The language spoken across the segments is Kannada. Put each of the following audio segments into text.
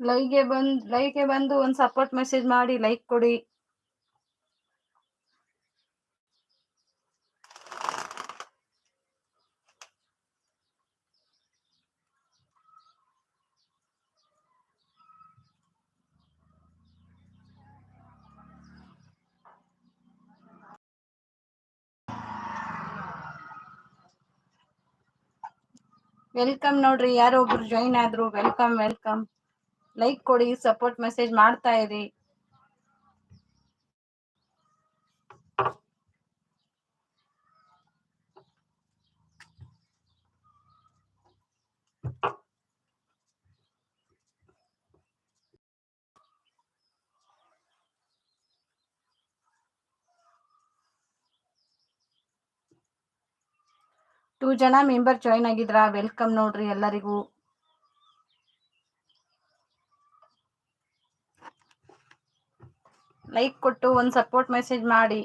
ಲೈವ್ಗೆ ಬಂದ್ ಲೈವ್ಗೆ ಬಂದು ಒಂದು ಸಪೋರ್ಟ್ ಮೆಸೇಜ್ ಮಾಡಿ ಲೈಕ್ ಕೊಡಿ ವೆಲ್ಕಮ್ ನೋಡ್ರಿ ಯಾರೋ ಒಬ್ರು ಜಾಯಿನ್ ಆದ್ರು ವೆಲ್ಕಮ್ ವೆಲ್ಕಮ್ ಲೈಕ್ ಕೊಡಿ ಸಪೋರ್ಟ್ ಮೆಸೇಜ್ ಮಾಡ್ತಾ ಇರಿ. ಟೂ ಜನ ಮೆಂಬರ್ ಜಾಯ್ನ್ ಆಗಿದ್ರಾ? ವೆಲ್ಕಮ್ ನೋಡ್ರಿ ಎಲ್ಲರಿಗೂ. ಲೈಕ್ ಕೊಟ್ಟು ಒಂದು ಸಪೋರ್ಟ್ ಮೆಸೇಜ್ ಮಾಡಿ.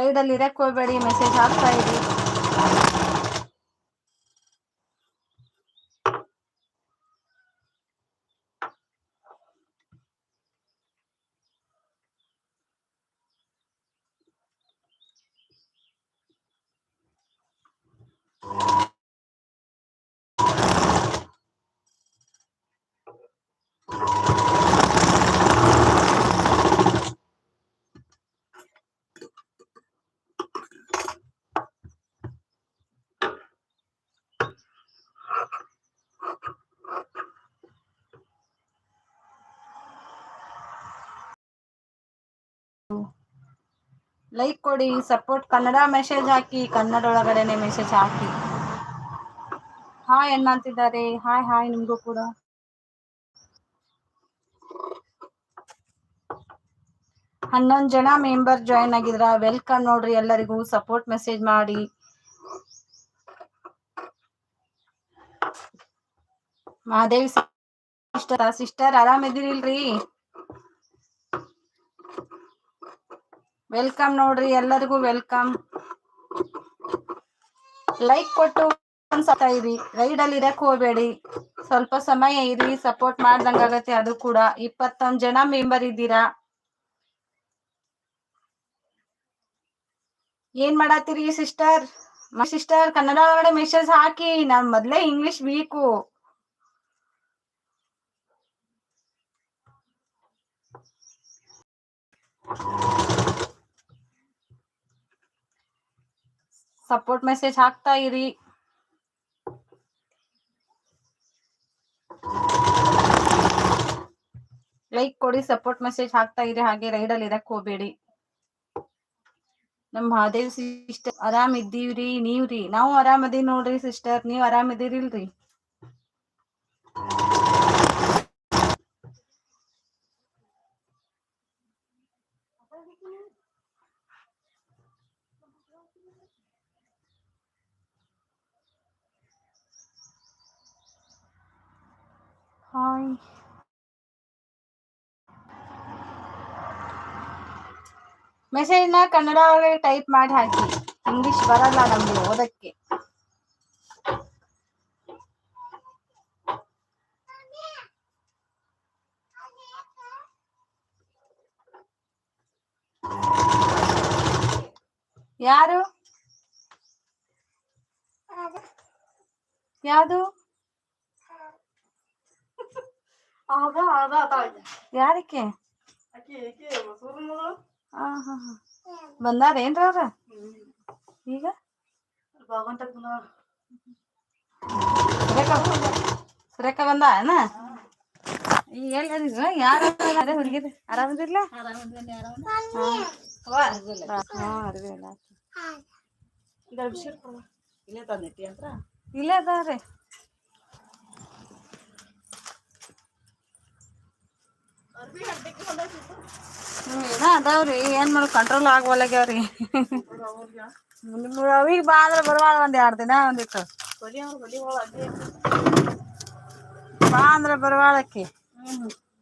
ರೈಡಲ್ಲಿ ಇರಕ್ಕೆ ಹೋಗ್ಬೇಡಿ ಮೆಸೇಜ್ ಹಾಕ್ತಾ ಇರಿ. ಲೈಕ್ ಕೊಡಿ ಸಪೋರ್ಟ್ ಕನ್ನಡ ಮೆಸೇಜ್ ಹಾಕಿ ಕನ್ನಡ ಒಳಗಡೆನೆ ಮೆಸೇಜ್ ಹಾಕಿ ಹಾಯ್ ಅಣ್ಣಂತಿದ್ದಾರೆ ಹಾಯ್ ಹಾಯ್ ನಿಮಗೂ ಕೂಡ. ಹನ್ನೊಂದು ಜನ ಮೆಂಬರ್ ಜಾಯಿನ್ ಆಗಿದ್ರ ವೆಲ್ಕಮ್ ನೋಡ್ರಿ ಎಲ್ಲರಿಗೂ. ಸಪೋರ್ಟ್ ಮೆಸೇಜ್ ಮಾಡಿ. ಮಹಾದೇವಿ ಸಿಸ್ಟರ್ ಸಿಸ್ಟರ್ ಆರಾಮಿದ್ದೀರಿಲ್ರಿ ವೆಲ್ಕಮ್ ನೋಡ್ರಿ, ಎಲ್ಲರಿಗೂ ವೆಲ್ಕಮ್ ಲೈಕ್ ಕೊಟ್ಟು ಇರಿ. ರೈಡ್ ಅಲ್ಲಿ ಇರಕ್ ಹೋಗ್ಬೇಡಿ. ಸ್ವಲ್ಪ ಸಮಯ ಇರಿ ಸಪೋರ್ಟ್ ಮಾಡ್ದಂಗಾಗತ್ತೆ ಅದು ಕೂಡ. ಇಪ್ಪತ್ತೊಂದ್ ಜನ ಮೆಂಬರ್ ಇದ್ದೀರಾ? ಏನ್ ಮಾಡತ್ತೀರಿ ಸಿಸ್ಟರ್ ಸಿಸ್ಟರ್ ಕನ್ನಡ ಒಳಗಡೆ ಮೆಸೇಜ್ ಹಾಕಿ. ನಾನ್ ಮೊದ್ಲೇ ಇಂಗ್ಲಿಷ್ ವೀಕು ಸಪೋರ್ಟ್ ಮೆಸೇಜ್ ಹಾಕ್ತಾ ಇರಿ. ಲೈಕ್ ಕೊಡಿ, ಸಪೋರ್ಟ್ ಮೆಸೇಜ್ ಹಾಕ್ತಾ ಇರಿ, ಹಾಗೆ ರೈಡಲ್ಲಿ ಇರಕ್ ಹೋಗ್ಬೇಡಿ. ನಮ್ ಮಹಾದೇವ್ ಸಿಸ್ಟರ್ ಆರಾಮ್ ಇದ್ದೀವ್ರಿ, ನೀವ್ರಿ? ನಾವು ಆರಾಮ್ ಅದೀವಿ ನೋಡ್ರಿ ಸಿಸ್ಟರ್ ನೀವ್ ಆರಾಮ್ ಇದೀರಿಲ್ರಿ ಹಾಯ್ ಮೆಸೇಜ್ನ ಕನ್ನಡ ಒಳಗೆ ಟೈಪ್ ಮಾಡಿ ಹಾಕಿ. ಇಂಗ್ಲಿಷ್ ಬರಲ್ಲ ನಮಗೆ ಓದಕ್ಕೆ. ಯಾರು? ಯಾವುದು? ಯಾರಕ್ಕೆ ಆಕಿ ಆಕಿ ಮಸೂರು ಮಗಳು ಹಾ ಹಾ ಹಾ ಬಂದಾರೇನ್ರ ಅವ್ರ ಈಗ ಭಗವಂತ ಬಂದವ ಸುರೇಖ ಸುರೇಖ ಬಂದ ಅಣ್ಣ ಈಗ ಎಲ್ಲಿದ್ರು ಯಾರು ಅದೇ ಹುಡುಗಿರಿ ಆರಾಮದಿರ್ಲ ಹಾ ಅರ್ವಿ ಎಲ್ಲ ಇಲ್ಲೇ ತಂದಿಟ್ಟಿ ಅಂತ ಇಲ್ಲೇ ಅದಾವ್ರಿ ಏನ ಅದಾವ್ರಿ ಏನ್ ಮಾಡ್ ಕಂಟ್ರೋಲ್ ಆಗ್ವಲ್ಲಾಗ್ಯಾವ್ರಿ ನಿಮ್ ಅವಿಗ್ ಬಾ ಅಂದ್ರ ಬರುವಾಳ ಒಂದ್ ಎರಡ್ ದಿನ ಒಂದಿಟ್ಟು ಬಲಿ ಅವ್ರ ಬಲಿ ಒಳ ಅಡ್ಡಿ ಬಾ ಅಂದ್ರ ಬರುವಾಳಕ್ಕಿ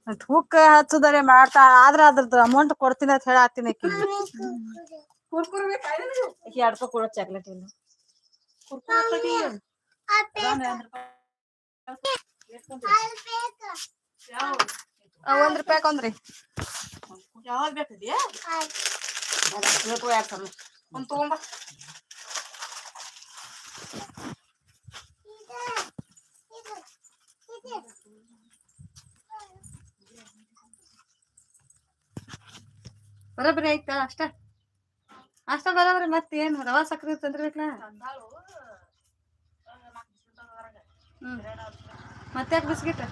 ಮತ್ ಹುಕ್ಕ ಹಚ್ಚುದರೆ ಮಾಡ್ತಾ ಆದ್ರ ಅದ್ರದ್ದು ಅಮೌಂಟ್ ಕೊಡ್ತೀನಿ ಅಂತ ಹೇಳತ್ತೀನಿ ಆಕಿ ಕುರ್ಕುರ್ ಬೇಕಾಯ್ತು ಆಕಿ ಎರಡ್ ರೂಪಾಯಿ ಕೊಡೋ ಚಾಕ್ಲೇಟ್ ಇಲ್ಲ ಯಾವ ಆ, ಒಂದ್ ರೂಪಾಯಿ ಹಾಕೊಂದ್ರಿ ಯಾವ್ದು ಬೇಕಿದ್ಯಾ? ಒಂದ್ ತಗೊಂಬ. ಬರೋಬ್ಬರಿ ಆಯ್ತಾ? ಅಷ್ಟ? ಅಷ್ಟ ಬರೋಬ್ರಿ ಮತ್ತೆ ಏನ್ ರವಾ ಸಕ್ಕರೆ ತಂದ್ರಬೇಕಲ್ಲ ಹ್ಮ್. ಮತ್ತೆ ಯಾಕೆ ಬಿಸ್ಕಿಟ್?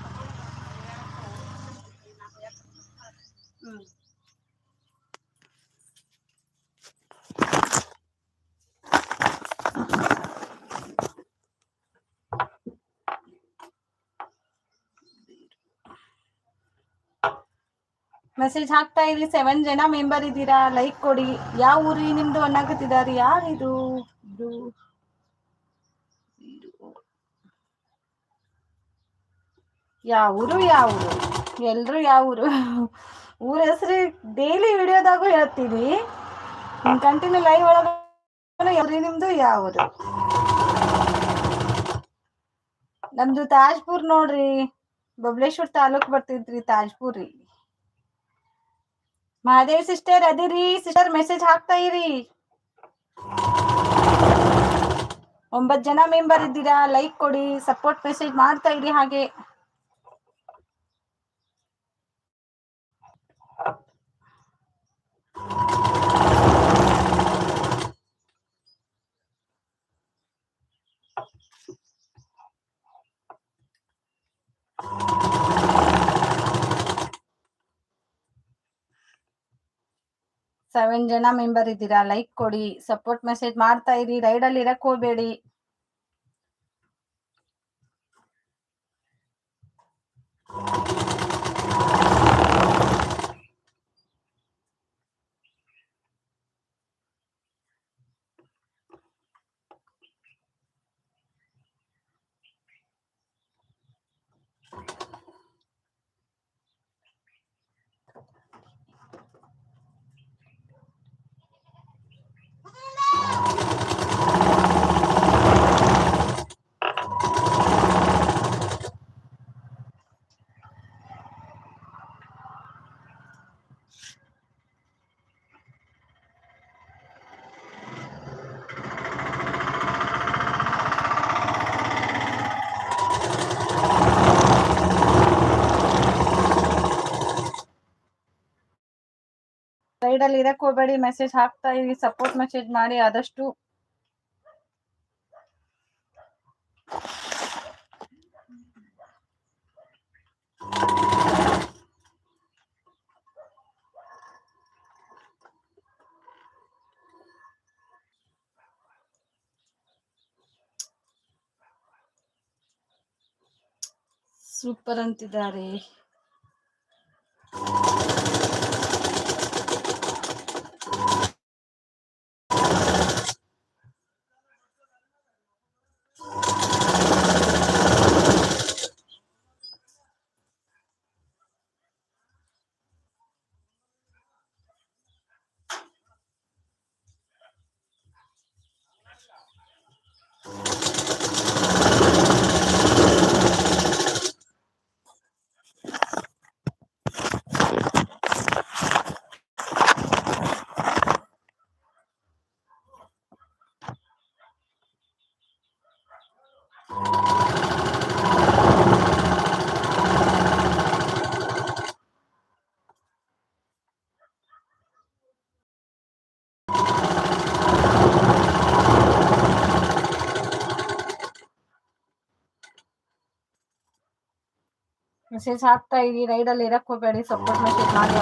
ಮೆಸೇಜ್ ಹಾಕ್ತಾ ಇದ್ರಿ ಸೆವೆನ್ ಜನ ಮೆಂಬರ್ ಇದ್ದೀರಾ? ಲೈಕ್ ಕೊಡಿ. ಯಾವ ಊರಿ ನಿಮ್ದು ಅನ್ನಾಗತ್ತಿದಾರಿ ಯಾರು ಇದು ಯಾವ ಊರು? ಯಾವ ಊರು? ಎಲ್ರು ಯಾವ ಊರು? ಊರ ಹೆಸರು ಡೈಲಿ ವಿಡಿಯೋದಾಗೂ ಹೇಳ್ತೀವಿ ಕಂಟಿನ್ಯೂ ಲೈವ್ ಒಳಗ ನಿಮ್ದು? ಯಾವ್ದು? ನಮ್ದು ತಾಜ್ಪುರ್ ನೋಡ್ರಿ. ಬಬ್ಲೇಶ್ವರ್ ತಾಲೂಕ್ ಬರ್ತಿದ್ರಿ ತಾಜ್ಪುರ್ ರೀ ಮಹಾದೇವ್ ಸಿಸ್ಟರ್ ಅದಿರಿ. ಸಿಸ್ಟರ್ ಮೆಸೇಜ್ ಹಾಕ್ತಾ ಇರಿ. ಒಂಬತ್ ಜನ ಮೆಂಬರ್ ಇದ್ದೀರಾ. ಲೈಕ್ ಕೊಡಿ ಸಪೋರ್ಟ್ ಮೆಸೇಜ್ ಮಾಡ್ತಾ ಇರಿ ಹಾಗೆ. ಸೆವೆನ್ ಜನ ಮೆಂಬರ್ ಇದ್ದೀರಾ? ಲೈಕ್ ಕೊಡಿ. ಸಪೋರ್ಟ್ ಮೆಸೇಜ್ ಮಾಡ್ತಾ ಇರಿ. ರೈಡ್ ಅಲ್ಲಿ ಇರಕ್ ಹೋಗ್ಬೇಡಿ. ರೈಡ್ ಅಲ್ಲಿ ಇರಕ್ ಹೋಗ್ಬೇಡಿ ಮೆಸೇಜ್ ಹಾಕ್ತಾ ಇರಿ ಸಪೋರ್ಟ್ ಮೆಸೇಜ್ ಮಾಡಿ ಆದಷ್ಟು ಸೂಪರ್ ಅಂತಿದ್ದಾರೆ ಮೆಸೇಜ್ ಹಾಕ್ತಾ ಇರಿ ರೈಡಲ್ಲಿ ಇರಕ್ ಹೋಗಬೇಡಿ ಸಪೋರ್ಟ್ ಮೆಸೇಜ್ ಮಾಡಿ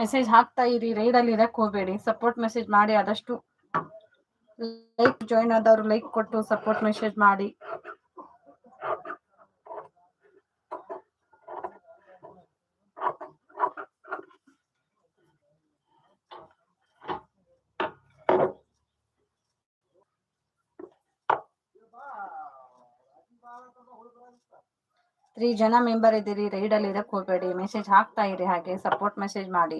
ಮೆಸೇಜ್ ಹಾಕ್ತಾ ಇರಿ ರೈಡ್ ಅಲ್ಲಿ ಇರಕ್ಕೆ ಹೋಗ್ಬೇಡಿ. ಸಪೋರ್ಟ್ ಮೆಸೇಜ್ ಮಾಡಿ ಆದಷ್ಟು ಲೈಕ್ ಜಾಯಿನ್ ಆದವರು ಲೈಕ್ ಕೊಟ್ಟು ಸಪೋರ್ಟ್ ಮೆಸೇಜ್ ಮಾಡಿ. ತ್ರೀ ಜನ ಮೆಂಬರ್ ಇದ್ದೀರಿ ರೈಡಲ್ಲಿ ಇರಕ್ಕೆ ಹೋಗಬೇಡಿ ಮೆಸೇಜ್ ಹಾಕ್ತಾ ಇರಿ ಹಾಗೆ ಸಪೋರ್ಟ್ ಮೆಸೇಜ್ ಮಾಡಿ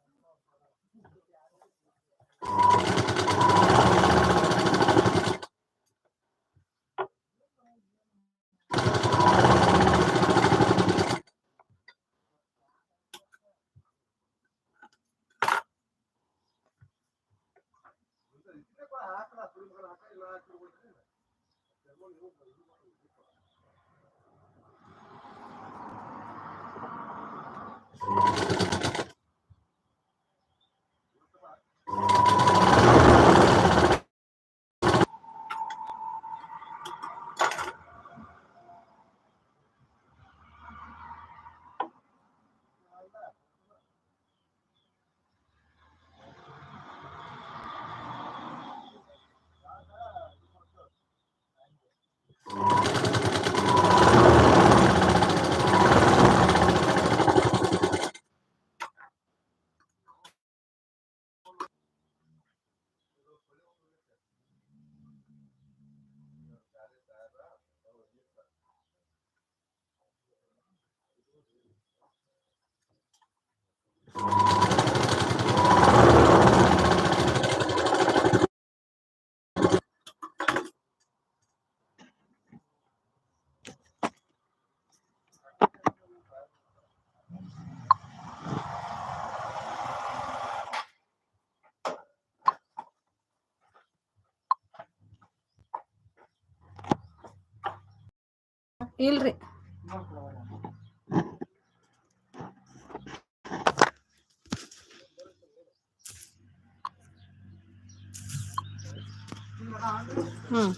Thank you. ಇಲ್ರಿ ಹ್ಮ್